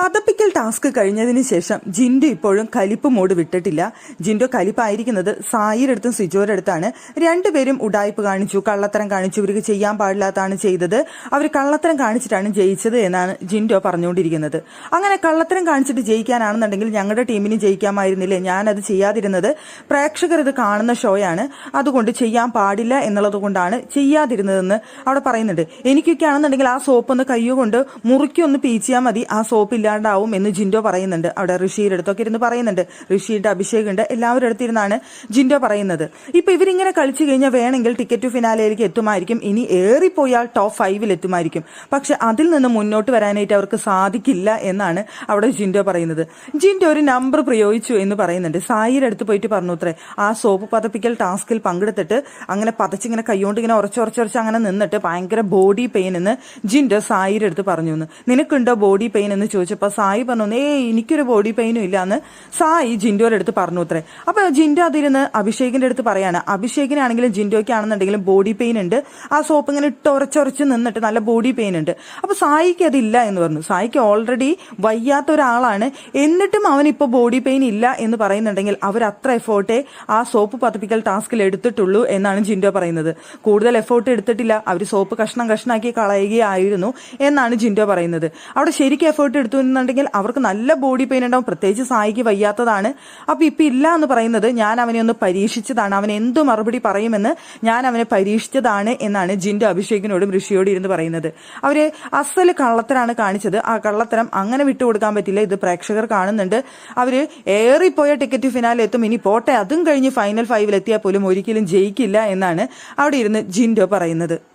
പതപ്പിക്കൽ task കഴിഞ്ഞതിന് ശേഷം ജിൻഡു ഇപ്പോഴും കലിപ്പ് മോഡ് വിട്ടിട്ടില്ല. ജിൻഡു കലിപ്പായിരിക്കുന്നത് സിജോയുടെ അടുത്താണ് രണ്ടുപേരും ഉടായ്പ് കാണിച്ചു കള്ളത്തരം കാണിച്ചു. ഇവർക്ക് ചെയ്യാൻ പാടില്ലാത്താണ് ചെയ്തത്. അവർ കള്ളത്തരം കാണിച്ചിട്ടാണ് ജയിച്ചത് എന്നാണ് ജിൻഡോ പറഞ്ഞുകൊണ്ടിരിക്കുന്നത്. അങ്ങനെ കള്ളത്തരം കാണിച്ചിട്ട് ജയിക്കാനാണെന്നുണ്ടെങ്കിൽ ഞങ്ങളുടെ ടീമിന് ജയിക്കാമായിരുന്നില്ലേ? ഞാനത് ചെയ്യാതിരുന്നത് പ്രേക്ഷകർ ഇത് കാണുന്ന ഷോയാണ്. അതുകൊണ്ട് ചെയ്യാൻ പാടില്ല എന്നുള്ളത് കൊണ്ടാണ് ചെയ്യാതിരുന്നതെന്ന് അവിടെ പറയുന്നുണ്ട്. എനിക്കൊക്കെ ആണെന്നുണ്ടെങ്കിൽ ആ സോപ്പ് ഒന്ന് കയ്യോ കൊണ്ട് മുറുക്കി ഒന്ന് പീച്ചിയാൽ മതി. ആ സോപ്പ് ഇല്ലാണ്ടാവും എന്ന് ജിൻഡോ പറയുന്നുണ്ട്. അവിടെ ഋഷിയുടെ അടുത്തൊക്കെ ഇരുന്ന് പറയുന്നുണ്ട്. ഋഷിയുടെ അഭിഷേകുണ്ട് എല്ലാവരുടെ അടുത്തിരുന്നാണ് ജിൻഡോ പറയുന്നത്. ഇപ്പൊ ഇവരിങ്ങനെ കളിച്ചു കഴിഞ്ഞാൽ വേണമെങ്കിൽ ടിക്കറ്റ് ടു ഫിനാലയിലേക്ക് എത്തുമായിരിക്കും. ഇനി ഏറിപ്പോയാൽ ടോപ്പ് ഫൈവിൽ എത്തുമായിരിക്കും. പക്ഷെ അതിൽ നിന്ന് മുന്നോട്ട് വരാനായിട്ട് അവർക്ക് സാധിക്കില്ല എന്നാണ് അവിടെ ജിൻഡോ പറയുന്നത്. ജിൻഡോ ഒരു നമ്പർ പ്രയോഗിച്ചു എന്ന് പറയുന്നുണ്ട്. സായിയുടെ അടുത്ത് പോയിട്ട് പറഞ്ഞു അത്രേ ആ സോപ്പ് പതപ്പിക്കൽ ടാസ്കിൽ പങ്കെടുത്തിട്ട് അങ്ങനെ പതച്ചിങ്ങനെ കൈകൊണ്ട് ഇങ്ങനെ ഉറച്ചുറച്ചുറച്ച് അങ്ങനെ നിന്നിട്ട് ഭയങ്കര ബോഡി പെയിൻ എന്ന് ജിൻഡോ സായിയുടെ അടുത്ത് പറഞ്ഞു നിനക്കുണ്ടോ ബോഡി പെയിൻ എന്ന് ചോദിച്ചപ്പോൾ സായി പറഞ്ഞു ഏ എനിക്കൊരു ബോഡി പെയിനും ഇല്ല എന്ന് സായി ജിൻഡോയുടെ അടുത്ത് പറഞ്ഞു അത്രേ. അപ്പൊ ജിൻഡോ അതിരുന്ന് അഭിഷേകിന്റെ അടുത്ത് പറയാണ് അഭിഷേകിനാണെങ്കിലും ജിൻഡോയ്ക്കാണെന്നുണ്ടെങ്കിലും ബോഡി പെയിൻ ഉണ്ട്. ആ സോപ്പ് ഇങ്ങനെ ഇട്ട് ഉറച്ചുറച്ച് നിന്നിട്ട് നല്ല ബോഡി പെയിൻ ഉണ്ട്. അപ്പൊ സായിക്ക് അതില്ല എന്ന് പറഞ്ഞു. സായിക്ക് ഓൾറെഡി വയ്യാത്ത ഒരാളാണ്. എന്നിട്ടും അവൻ ഇപ്പൊ ബോഡി പെയിൻ ഇല്ല എന്ന് പറയുന്നുണ്ടെങ്കിൽ അവർ അത്ര എഫേർട്ടേ ആ സോപ്പ് പതിപ്പിക്കൽ ടാസ്കിൽ എടുത്തിട്ടുള്ളൂ എന്നാണ് ജിൻഡോ പറയുന്നത്. കൂടുതൽ എഫേർട്ട് എടുത്തിട്ടില്ല. അവർ സോപ്പ് കഷ്ണം കഷ്ണാക്കി കളയുകയായിരുന്നു എന്നാണ് ജിൻഡോ പറയുന്നത്. അവിടെ ശരിക്കും എഫേർട്ട് എടുത്തു എന്നുണ്ടെങ്കിൽ അവർക്ക് നല്ല ബോഡി പെയിൻ ഉണ്ടാവും. പ്രത്യേകിച്ച് സായിക്ക് വയ്യാത്തതാണ്. അപ്പൊ ഇപ്പൊ ഇല്ല എന്ന് പറയുന്നത് ഞാൻ അവനെ ഒന്ന് പരീക്ഷിച്ചതാണ്. അവൻ എന്തു മറുപടി പറയുമെന്ന് ഞാൻ അവനെ പരീക്ഷിച്ചതാണ് എന്നാണ് ജിൻഡോ അഭിഷേകിനോടും ഋഷിയോടും ഇരുന്ന് പറയുന്നത്. അവർ അസൽ കള്ളത്തരാണ് കാണിച്ചത്. ആ കള്ളത്തരം അങ്ങനെ വിട്ടുകൊടുക്കാൻ പറ്റില്ല. ഇത് പ്രേക്ഷകർ കാണുന്നുണ്ട്. അവർ ഏറിപ്പോയ ടിക്കറ്റ് ഫിനാലെ എത്തും. ഇനി പോട്ടെ. അതും കഴിഞ്ഞ് ഫൈനൽ ഫൈവിൽ എത്തിയാൽ പോലും ഒരിക്കലും ജയിക്കില്ല എന്നാണ് അവിടെ ഇരുന്ന് ജിൻഡോ പറയുന്നത്.